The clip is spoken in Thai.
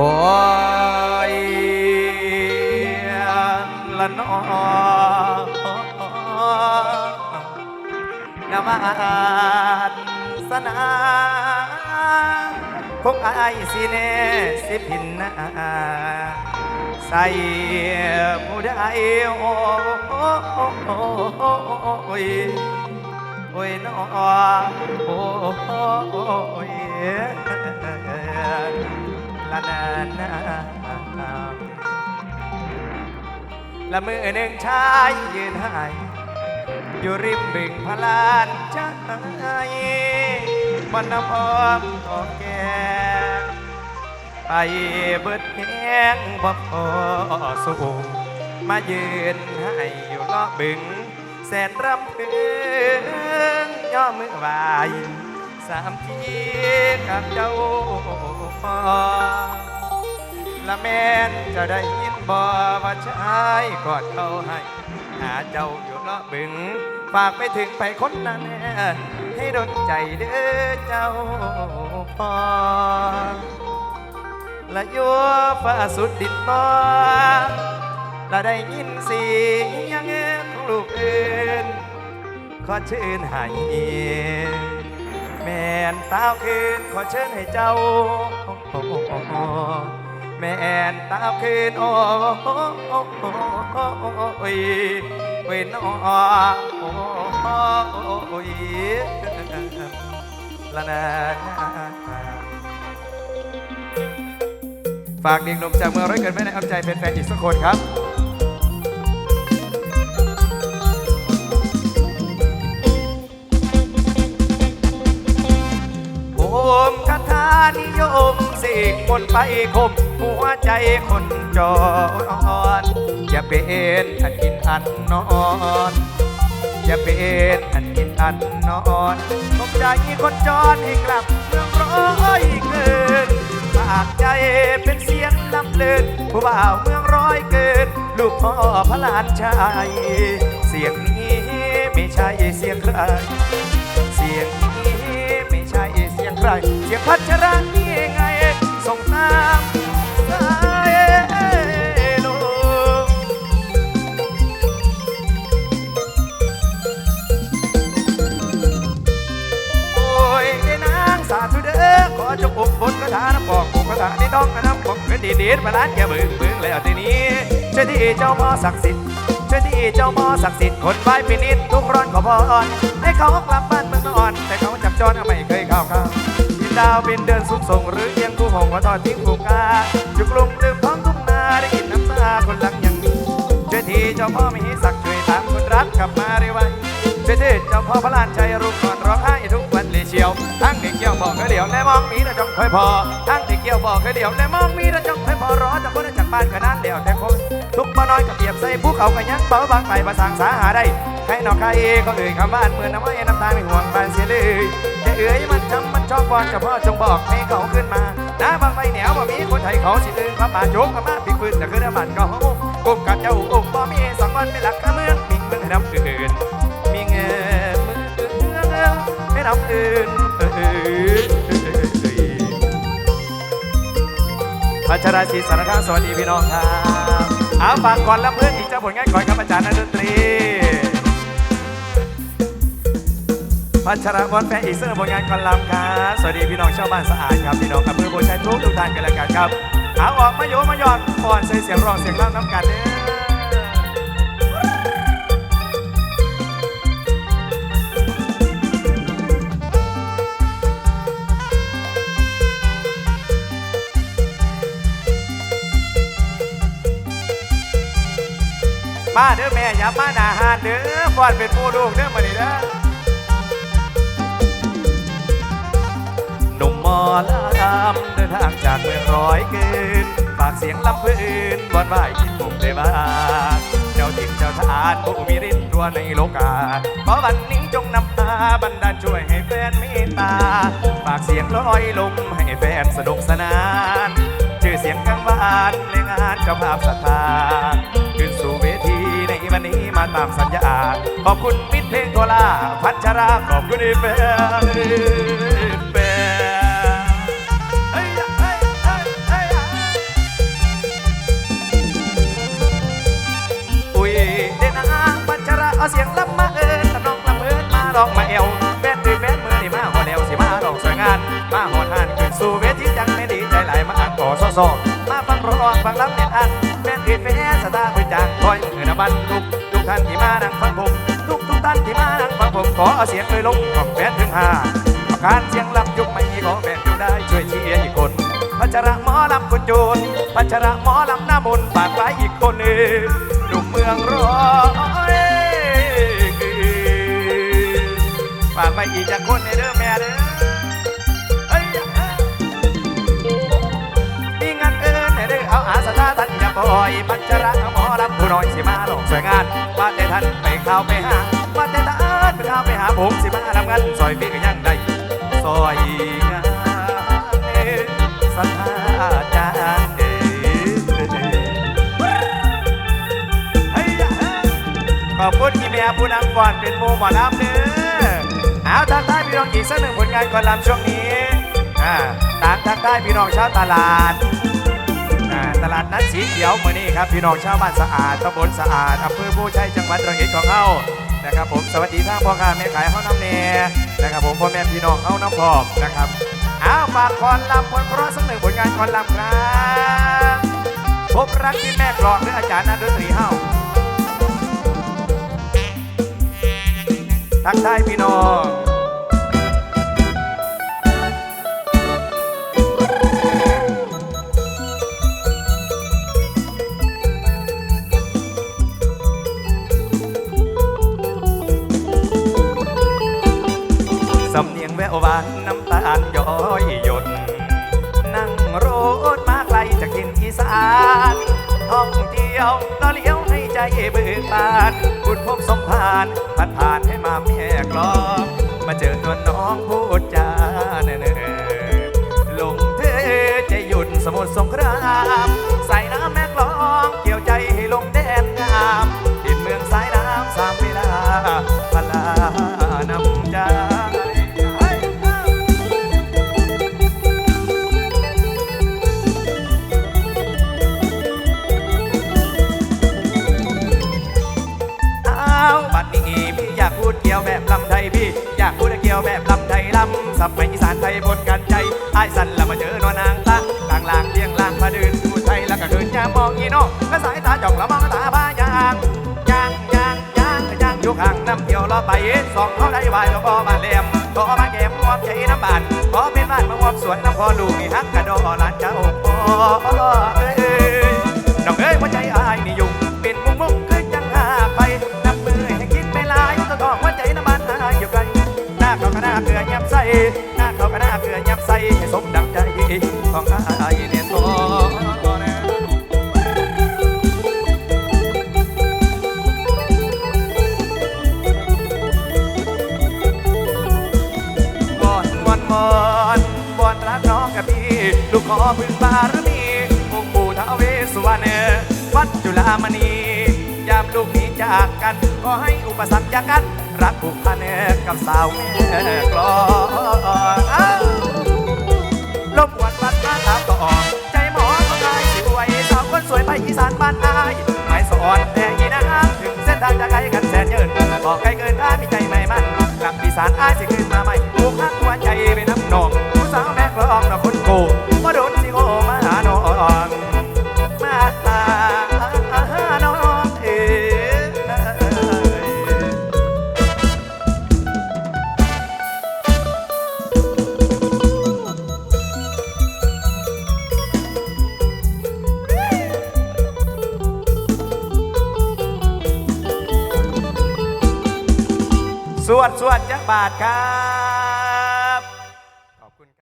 อยละนอนมาสนาคงอายสิเนสิพินนาใส่ผู้ใดโอ้ยโอ้ยนอโอ้ย นานาละมือหนึ่งชายยืนให้อยู่ริมบึงพลานใจวันน้ำอ้อมทองแกงไปเบิดแห้งบ่พอสูงมายืนให้อยู่รอบบึง แสนรำพึงย่อมือไหวสามทีกับเจ้าพ่อ ละแมนจะได้ยินบ่ว่าชายกอดเขาให้ หาเจ้าอยู่รอบบึง ฝากไปถึงไปคนนั้นให้ดนใจเด้อเจ้าพ่อและยัวฟ้าสุดดินบ่และได้ยินเสียงของลูกเอินขอเชิญให้แม่นตาวคืนขอเชิญให้เจ้า แม่นตาคืนโอ้ยเวนอ้อโอ้ยละนาฝากเด็กหนุ่มจากเมืองร้อยเกิดไม่ได้เอาใจเป็นแฟนๆอีกสักคนครับโอมคาถานิยม สิกมนไปคมหัวใจคนจอนอย่าเป็นอันกินอันนอนอย่าเป็นอันกินอันนอนผมใจคนจรให้กลับเมืองร้อยเกินปากใจเป็นเสียงลำเลินผู้บ่าวเมืองร้อยเกิน ลูกพ่อพระลานชายเสียงนี้ไม่ใช่เสียงใคร เสียงนี้ไม่ใช่เสียงใคร เสียงพัชระนี่ได้อขอจงอุบลกระถาน้ำบอกอุกระถาในต้องน้ำบอกเป็นดีดีมาล้านแกบึงบึงแล้วทีนี้เจ้าที่เจ้าพ่อศักดิ์สิทธิ์เจ้าที่เจ้าพ่อศักดิ์สิทธิ์คนไหว้เป็นนิดทุกร้อนขอพรให้เขากลับบ้านเมืองนอน แต่เขาจับจรไม่เคยเข้าข้าวบินดาวบินเดินสูงส่งหรือเอียงกู้หงว่าทอดทิ้งผูกกาจุกลุงลืมท้องทุ่งนาได้ยินน้ำตาคนหลังยังมีเจ้าที่เจ้าพ่อมีศักดิ์ช่วยตามคนรักกลับมาเร็วไว เจ้าที่เจ้าพ่อพระลานชัยรุ่งก่อนร้องไห้ทุกวันเลยเชียวทั้งเด็กเกี่ยวบอกเคยเหลียวและมองมีแต่จงเคยพอทั้งเด็กเกี่ยวบอกเคยเหลียวและมองมีแต่จงเคยพอรอจากคนจากบ้านขนาดเดียวแต่คนทุกบ่น้อยกับเปียบใส่ภูเขากันยังเบาบางไปประสางสาหาได้ใครนอกใครก็เอ่ยคำบ้านเมื่อน้ำไม้น้ำตาไม่ห่วงบานเสียเลยจะเอ่ยมันจำมันชอบวอนเจ้าพ่อจงบอกให้เขาขึ้นมาน้าบางใบเหนียวบ่มีคนไทยเขาสิลืมพระป่าโจกพระมาปีกปืนแต่คือน้ำมันก็หูกุมกับเจ้าอุ้มบ่มีสองวันเป็นหลักข้าเมืองมิงเมืองให้น้ำอื่นำอื่นพัชราชีสารคามสวัสดีพี่น้องครับเอาฝากก่อนแล้วเพื่อนอีกเจ้าผลงานก่อนครับอาจารย์นักดนตรีพัชรวัฒน์แฟนอีกเสื้อผลงานก่อนลำครับสวัสดีพี่น้องชาวบ้านสะอาดครับพี่น้องกับมือนโบชัยทุกทุกท่านกันแล้วกันครับเอาออกมาโยมาหยอดก่อนใส่เสียงร้องเสียงเล่าน้ำกันเด้อ มาเด้อแม่อย่ามาหนาหานเด้อฟอนเป็นผู้ลูกเด้อมาดิเด้อหนุ่มมอลำเดินทางจากเมืองร้อยเกินฝากเสียงลำพื้นวันไหวกินผมได้บ้างเจ้าทิมเจ้าทานผู้มีฤทธิ์ตัวในโลกาขอวันนี้จงนำพาบันดาช่วยให้แฟนเมตตาฝากเสียงลอยลมให้แฟนสนุกสนานชื่อเสียงกังวานในงานเจ้าภาพศรัทธาขึ้นสู่เว นามสัญญา ขอบคุณมิตรเพลงโทราพัชรา ขอบคุณอีเฟลเอาเสียงลำมาเอิญลำน้องลำเอิญมาลองมาเอวแฟนด้วยแฟนมือที่มาหอดเอวสิมาลองสวยงาน มาหอดหันขึ้นสู่เวทีจังไม่ดีใจไหลมาอ่านกอซอซมาฟังร้องฟังลำเน็ตอันแฟนด้วยแฟนสตาร์คุยจังคอยมือนบันทุก กท่านที่มานั่งฟังผม ทุกทุกท่านที่มานั่งฟังผมขอเอาเสียงเลยลงของแฟนถึงห้าประการเสียงลำยุกไม่มีขอแฟนอยู่ได้ช่วยเชียร์อีกคนพัชระหมอลำคุณโจรพัชระหมอลำหน้ามนต์ปากไว้อีกคนหนึ่งหนุ่มเมืองร้อยฝากไปอีกจากคนในเด้อแม่เด้อ ลำผู้น้อยสิมาหลอกสวยงานว่าแต่ท่านไปข้าวไปหาว่าแต่ท่านไปข้าวไปหาผมสิมาทำงานซอยพี่ก็ยังได้ซอยงานสัทธาจารย์เด้อเฮ้ยขอบคุณที่แม่ผู้นำก่อนเป็นหมูหมอลำเด้อเอาทางใต้พี่น้องอีกสักหนึ่งผลงานก่อนลำช่วงนี้อ่าตามทางใต้พี่น้องชาวตลาด ตลาดนัดสีเขียวมือนี้ครับพี่น้องชาวบ้านสะอาดตำบลสะอาดอำเภอผู้ชัยจังหวัดระยองของเฮานะครับผมสวัสดีทางพ่อค้าแม่ขายเฮาน้ำเนนะครับผมพ่อแม่พี่น้องเฮาน้ำพอกนะครับเอาฝากก่อนลำผลเพราะสักหนึ่งผลงานก่อนลำครับพบรักที่แม่กลองหรืออาจารย์นักดนตรีเฮาทักทายพี่น้อง เบิกบานบุญพบสมพานผ่านผ่านให้มาเมียกลองมาเจอตัวน้องพูดจาเนอๆลงเธอจะหยุดสมุทรสงคราม ใส่น้ำแม่ ลำไทยลำสับไปอีสานไทยบนกันใจไอ้สันละมาเจอนวนางตาต่างลางเลียงลางมาดื่นพูดไทยแล้วก็เดินยามมองอีน่ก็สายตาจ้องแล้วมองตาบ้ายางยางยางยางยางอยู่ข้างน้ำเที่ยวล้อไปสองเขาได้วายแล้วก็มาแหลมก็มาแก้มวบใจน้ำบานขอเป็นบ้านมาวบสวนน้ำพอลูกนี่ฮักกระโดดหลานจ้าพ่อเอ้ ของอายเนี่ยตัวนะบอนบอนบอนบอนรักน้องกับพี่ ลูกขอพึ่งบารมีองค์ปู่ท้าวเวสสุวรรณวัดจุฬามณียามลูกหนี้จากกันก็ให้อุปสรรคจากกันรักผูกพันกับสาวแม่กลอนานบ้านอายหมายสอนแต่ยีนะถึงเส้นทางจะไกลกันแสนเยินบอกไกลเกินถ้ามีใจไม่มั่นกลับอีสานอายสิขึ้นมาใหม่ลูกหักหัวใจไปน้ำนองผู้สาวแม่กลองนะคนโกโดนสิโก บาทครับ